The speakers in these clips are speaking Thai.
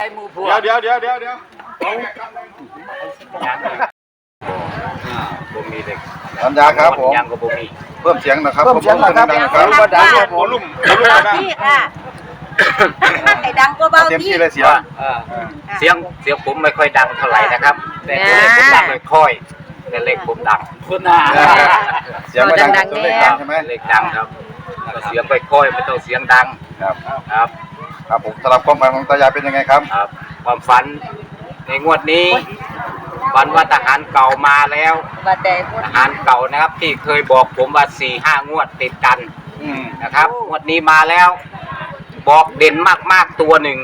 ไอ้หมูพวเดี๋ยวกเดี๋ยวเดี๋ยวเดี๋ยวเดี๋ยวอ่าบ่มีเด็กสัญญาครับผม ยังก็บ่มีเพิ่มเสียงนะครับเพิ่มเสียงหน่อยครับดังๆครับบ่ดังครับโอ้ลุ่มโอ้ลุ่มเบานะที่ค่ะไอ้ดังก็เบาเต็มที่ที่เลยเสียงอ่าอ่าเสียงเสียงผมไม่ค่อยดังเท่าไหร่นะครับ แต่ตัวเลขผมดังไม่ค่อยแต่เลขผมดังคุณน่ะเสียงไม่ดังดังๆตัวเลขแน่ดังใช่ไหมเลขดังครับก็เสียงค่อยๆไม่ต้องเสียงดังครับครับ ครับผมสำหรับความหมายของตายายเป็นยังไงครับ ครับ ความฝันในงวดนี้ฝันว่าทหารเก่ามาแล้วว่าแต่พูดทหารเก่านะครับ ที่เคยบอกผมว่าสี่ห้างวดติดกันอืมนะครับ งวดนี้มาแล้ว บอกเด่นมากๆตัวหนึ่ง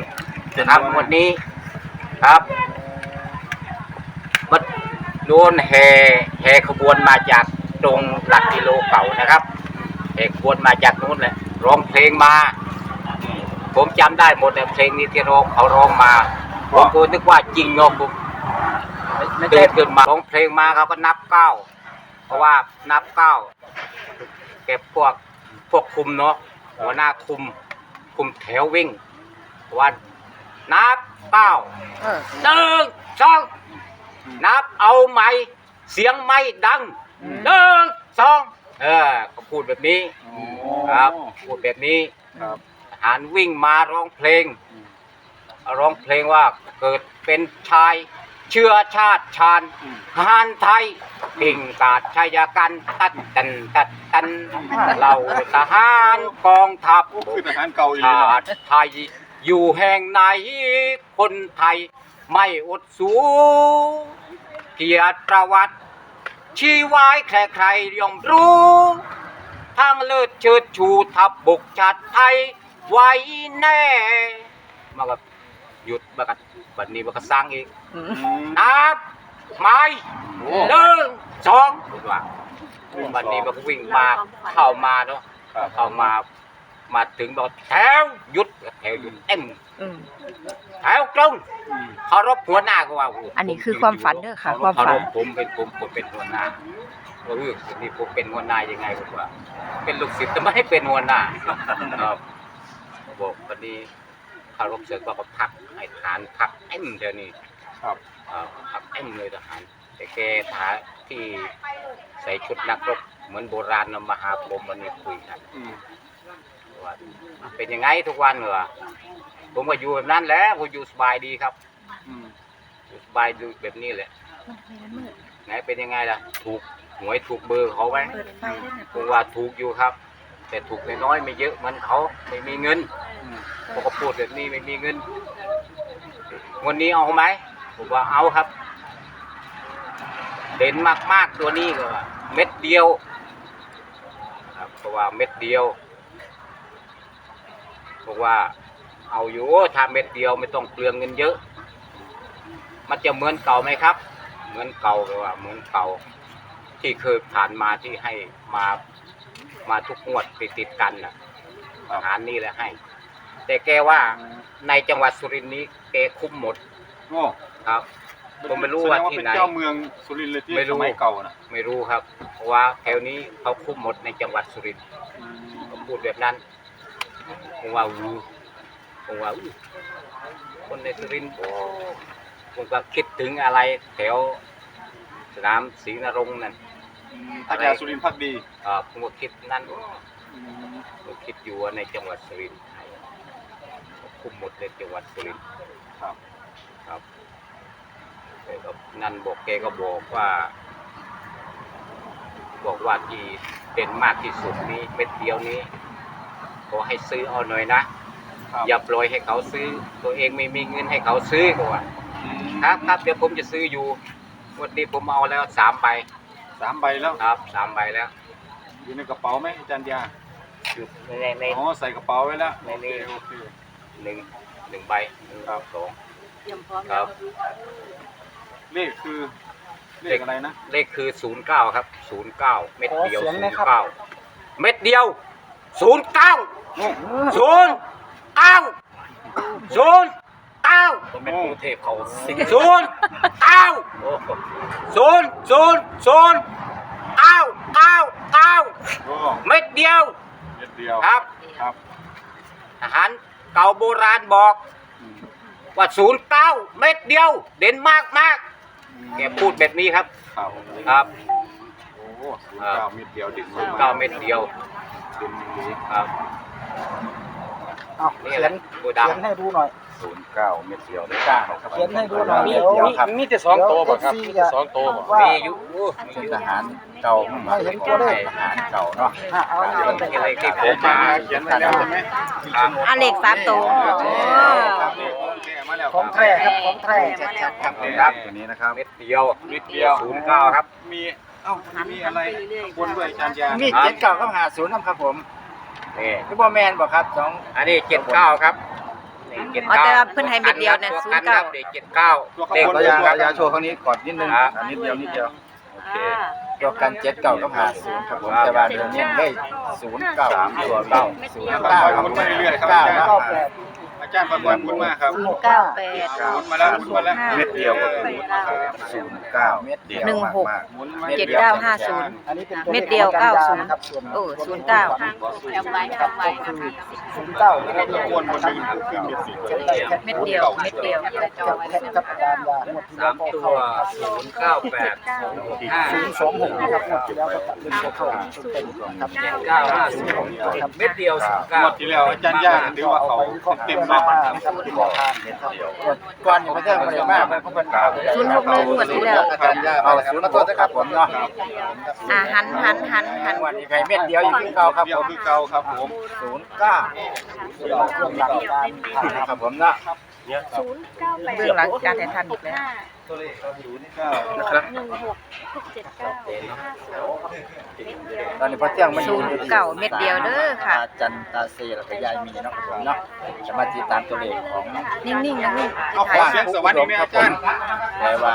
นะครับงวดนี้ครับมันโดนแห่แห่ขบวนมาจากตรงหลักกิโลเก่านะครับแห่ขบวนมาจากนู้นแหละร้องเพลงมา ผมจำได้หมดเลยเพลงนี้ที่ร้องเขาร้องมาผมก็นึกว่าจริงเนาะผมเดินขึ้นมาร้องเพลงมาเขาก็นับเก้าเพราะว่านับเก้าเก็บพวกพวกคุมเนาะหัวหน้าคุม คุมแถววิ่งวันนับเก้า เออหนึ่งสองนับเอาไหมเสียงไม่ดังหนึ่งสองเออเขาพูดแบบนี้ ครับพูดแบบนี้ครับ หารวิ่งมาร้องเพลง ร้องเพลงว่าเกิดเป็นชายเชื้อชาติชาญทหารไทยพิงกาดชายกันตัดตันตัดตันเราทหารกองทัพโอ้คือทหารเก่าอีกชาติไทยอยู่แห่งไหนคนไทยไม่อดสูเกียรติประวัติชีวายใครๆย่อมรู้ ทางเลิศเชิดชูทับบกชาติไทย ไว้แน่มากับหยุดมากับบัดนี้มากับสร้างอีกอืมนับไม้โอ้หนึ่งสองพูดว่าบัดนี้มันก็วิ่งมาเข้ามาเนาะครับเข้ามามาถึงบอกแถวหยุดแถวหยุดเอ็มอืมแถวตรงเคารพหัวหน้าก็ว่าโอันนี้คือความฝันเด้อค่ะ ความเคาฝัรนพผมเป็นผมผมเป็นหัวหน้าเออนี่ผมเป็นหัวหน้ายังไงผมว่า เป็นลูกศิษย์แต่ไม่ให้เป็นหัวหน้าครั บบอกพอดีเคารพเสร็จก็ก็พักให้ทหารพักเอ็มเดี๋ยวนี้ครับอ่าพักเอ็มเลยทหารแต่แกทหารที่ใส่ชุดนักรบเหมือนโบราณนำมาหาผมวันนี้คุยกันอืมว่าเป็นยังไงทุกวันเหรอผมก็อยู่แบบนั้นแหละผมอยู่สบายดีครับอืมอยู่สบายอยู่แบบนี้แหละไหนเป็นยังไงล่ะ ถูกหวยถูกเบอร์เขาไหมเปิดไฟด้วยนะผมว่าถูกอยู่ครับ แต่ถูกน้อยๆไม่เยอะเหมือนเขาไม่มีเงินอืม ผมก็พูดแบบนี้ไม่มีเงินวันนี้เอาไหมผมว่าเอาครับ เด่นมากๆตัวนี้ก็เม็ดเดียวครับเพราะว่าเม็ดเดียวบอกว่า เอาอยู่ถ้าเม็ดเดียวไม่ต้องเปลืองเงินเยอะ มันจะเหมือนเก่าไหมครับ เหมือนเก่าก็ว่า เหมือนเก่า ที่เคยผ่านมาที่ให้มามาทุกงวดติดติดกันนะอาหารนี่แหละให้ แต่แกว่าในจังหวัดสุรินทร์นี้แกคุ้มหมดโอ้ครับ ผมไม่รู้ว่าที่ไหน แสดงเป็นเจ้าเมืองสุรินทร์เลยที่ไม่รู้ สมัยเก่านะไม่รู้ครับ เพราะว่าแถวนี้เขาคุ้มหมดในจังหวัดสุรินทร์อืมเขาพูดแบบนั้นผมว่าอูผมว่าอู้คนในสุรินทร์โอ้ผมก็คิดถึงอะไรแถวสนามศรีนรงค์นั่นอาจารย์สุรินทร์พักดีอ่าผมก็คิดนั่นอืมผมคิดอยู่ว่าในจังหวัดสุรินทร์เขา คุมหมดในจังหวัดสุรินทร์ครับครับแต่ก็นั่นบอกแกก็บอกว่า บอกว่าที่เด่นมากที่สุดนี้เม็ดเดียวนี้ขอให้ซื้อเอาหน่อยนะ ครับอย่าปล่อยให้เขาซื้อ ตัวเองไม่มีเงินให้เขาซื้อก็ว่าอืมครับครับเดี๋ยวผมจะซื้ออยู่วันนี้ผมเอาแล้วสามใบสามใบแล้ว ครับสามใบแล้วอยู่ในกระเป๋าไหมอาจารย์ยาอยู่ในในในอ๋อใส่กระเป๋าไว้แล้วในโอเคนี้ โอเค หนึ่งหนึ่งใบหนึ่งครับ สอง เตรียมพร้อมครับ เลขคือ เลขอะไรนะ เลขคือศูนย์เก้าครับศูนย์เก้าเม็ดเดียวขอเสียงศูนหน่อยย์ครับ เก้าเม็ดเดียวศูนย์เก้าโอ้ศูนย์เก้าศูนย์เก้าผมเป็นกรุงเทพเขาสิงศูนย์เก้าศูนย์ศูนย์ศูนย์เก้าเก้าเก้าโอ้เม็ดเดียวเม็ดเดียวครับ ครับ ทหาร เก่าโบราณบอกอืมว่าศูนย์เก้าเม็ดเดียว เด่นมากมากแกพูดแบบนี้ครับ ครับครับ โอ้ศูนย์เก้าเม็ดเดียวดิ่งศูนย์เก้าเม็ดเดียวดิ่งนี้ครับ เอานี่เขีแหยละนตัวเขียนดำให้ดูหน่อย ศูนย์เก้าเม็ดเดียวได้จ้าครับเขียนให้ดูหน่อยมีเดี๋ยวครับ มีแต่สองตัวบ่ครับเดี๋ยวมีแต่สองตัวบ่ว่า มีอยู่มีอเป็นยู่ทหารเก่าให้เห็นตัวเลข ทหารเก่าเนาะอะเอาอันนี้เป็นที่เลขที่ผมมาเขียนไว้แล้วใช่ไหมครับอะเลขสามตัวครับนี่มาแล้วของแท้ครับของแท้ครับครับตัวนี้นะครับเม็ดเดียวเม็ดเดียวศูนย์เก้าครับ มีเอ้ามีอะไรบนด้วยอาจารย์ยามีเจ็ดเก้าก็หาศูนย์นะครับผมนี่คือบ่แมนบอกครับสองอันนี้เจ็ดเก้าครับนี่ เจ็ดอ๋อเก้าแต่ว่าเพิ่นให้เม็ดเดียวเนี่ยตัวศูกันย์ครัเก้าบเด็กเจ็ดเก้าเลขระบยะนครับระยะโชว์ครั้งนี้ก่อนนิดนึงครับอันนิดเดียวนิดเดียวโอเคตัวกันเจ็ดเก้าก็หาศูนย์ครับผมแต่ว่าเดี๋ยวนี้ได้ศูนย์เก้าสามตัวเก้าเก้าศูนย์เก้าครับหมุนมาเรื่อยๆครับเก้าอาจารย์นะเก้าแปดอา จารย์ประมวลคุณมากครับ ศูนย์เก้าแปดหมุนมาแล้วหมุนมาแล้วห้าเม็ดเดียวก็แปดเก้าศูนย์เก้าเม็ดเดียวหนึ่งหก มากหมุนมาเจ็ดเก้าห้าศูนย์ อันนี้เป็นตัวเม็ดเดียวลขของเก้าอาจศูรนย์นะครับส่วนโอ้ศูนย์เก้าครับก็คือศูนย์เก้าเม็ดเดียววนบนหนึ่งคือเม็ดสี่เม็ดเดียว เม็ดเดียวกับแค่กับอาจารย์ยาหมดที่แล้สาวมก็ตัเข้าวศูนย์เก้าแปดศูนย์หกห้าศูนย์สองหกนะครับหมดที่แล้วก็ตัดเป็นตัวเข้าเต็มๆนะครับเจ็ดเก้าห้าศูนย์เม็ดเดียวศูนย์เก้าหมดที่แล้วอาจารย์ย่าถือว่าเขาเต็มๆเลยครับที่บอกท่านเห็นครับก่อนอยู่ประเทศมันมากมันก็เป็นข่าวศูนย์หกหนึ่งวดที่แล้วอาจารย์ย่าเอาศูนย์มาตัวนะครับผมเนาะอะหันหันหันหันวันนี้ใครเม็ดเดียวอยู่ที่เก่าครับเดียวมคือเก่าครับผมศูนย์เก้าช่วงหลังการครับผมเนาะศูนย์เบื้องหลังการถ่ายทำอีกแล้ว ตอนนี้พอเที่ยงมันศูนย์เก้าเม็ดเดียวเด้อค่ะจันตาเซแล้วก็ยายมีเนาะครับผมเนาะจะมาติดตามตัวเลขของนิ่งๆนิ่งๆเอาขอเสียงสวัสดีไหมอาจารย์แต่ว่า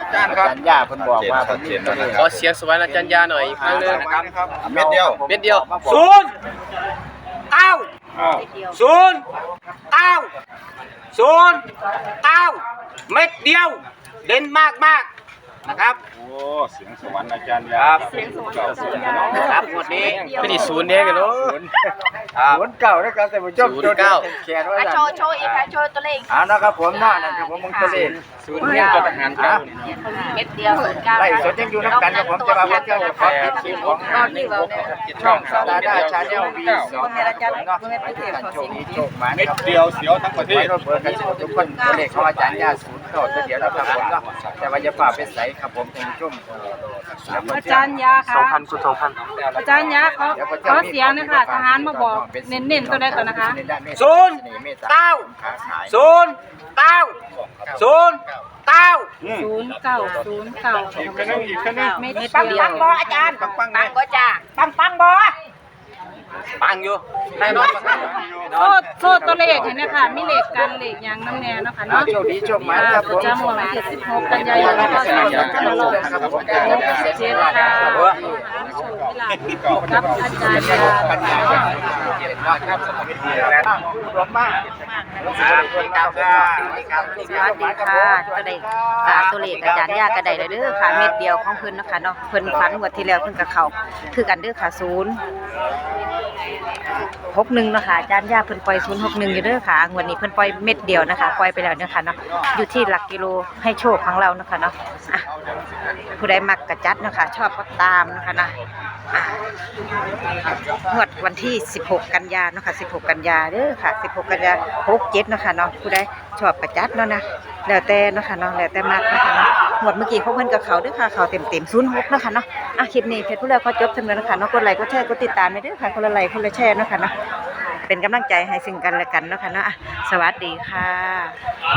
อาจารย์ครับอาจารย์ย่าเพิ่นบอกว่าเพิ่นมีตัวเลขขอเสียงสวัสดิ์อาจารย์ยาหน่อยอีกครั้งหนึงนะครับเม็ดเดียวเม็ดเดียวศูนย์เก้าศูนย์เก้าศูนย์เก้า เม็ดเดียว เด่นมากมากๆนะครับโอ้เสียงสวรรค์อาจารย์ยาครับเสียงสวรรค์เก่าเสียงเนาะครับงวดนี้ ไม่ได้ศูนย์เนี่ยกันเนาะ ครับศูนย์เก้านะครับแต่ผมชอบศูนย์เก้า เขียนไว้โชว์โชว์อีกค่ะโชว์ตัวเลขเอานะครับผมเนาะนั่นคือผมมองตัวเลข ศูนย์เนี่ยตัวทหารเก่าเม็ดเดียวศูนย์เก้าไล่สดยังอยู่น้ำกันครับผมจะมาว่าเจ้าจะขอติดคลิปของนอนนี่เราเนี่ยช่องสตาร์ด้าชาแนลวีสองเมื่ออาจารย์เนาะเมื่อประเทศขอโชสิ่คงดีดีโชคหมานเม็ดครับเดียวเสียวทั้งประเทไว้ศรถเบิร์กันทุกคนตัวเลขของอาจารย์ย่าศูนย์ เก้าเดี๋ยวเราครับผมเนาะแต่ว่าจะฝ่าเป็นใสครับผมท่านผู้ชมอาจารย์ยาค่ะสองพันคูณสองพันอาจารย์ยาเขาเขาเสียงนะคะทหารมาบอกเน้นๆตัวใดก่อนะคะศูนย์เก้าศูนย์เก้าศูนย์เก้าศูนย์เก้าศูนย์เก้าอีกคนนึงอีกคนนึงเม็ดปังเดียปัวงบออาจารย์ปังปังบอจ้าปังปังบอ ปังอยู่แน่นอนโทษโทษตัวเลขเห็นไหมคะมีเลขกันเลขอย่างน้ำแน่เนาะค่ะเนาะโชคดีโชคหมานครับผม ประจำวันที่16กันยายนพศ2567ค่ะกับอาจารย์ยาปัญญาครับสมัยนี้แล้วรวมมากครับครับครับสวัสดีค่ะก็ได้ค่ะตัวเลขอาจารย์ยาก็ได้เลยเด้อค่ะเม็ดเดียวของเพิ่นเนาะคะเนาะเพิ่นฝันงวดที่แล้วเพิ่นก็เข้าคือกันเด้อค่ะศูนย์ หกหนึ่งนะคะจารย์ยาเพิ่นปล่อยศูนย์หกหนึ่งอยู่เด้อค่ะงวดนี้เพิ่นปล่อยเม็ดเดียวนะคะ ปล่อยไปแล้วเนาะค่ะเนาะอยู่ที่หลักกิโลให้โชคของเราเนาะคะเนาะอะผู้ใดมักกระจัดนะคะ ชอบก็ตามนะคะนะงวดวันที่ 16 กันยาเนาะค่ะ 16 กันยาเด้อค่ะ 16 กันยา67เนาะค่ะเนาะผู้ใดชอบกระจัดเนาะนะแล้วแต่เนาะค่ะเนาะแล้วแต่มักนะคะเนาะ หมดเมื่อกี้เขาเพิ่นกับเขาด้วยค่ะเขาเต็มๆ06เนะคะเนาะอะคลิปนี้เพจผู้ใดขอจบเท่านั้นนะค่ะเนาะกดไลค์กดแชร์กดติดตามไปด้อค่ะคนละไลค์คนละแชร์เนาะค่ะเนาะเป็นกำลังใจให้ซึ่งกันและกันนะคะเนาะสวัสดีค่ะ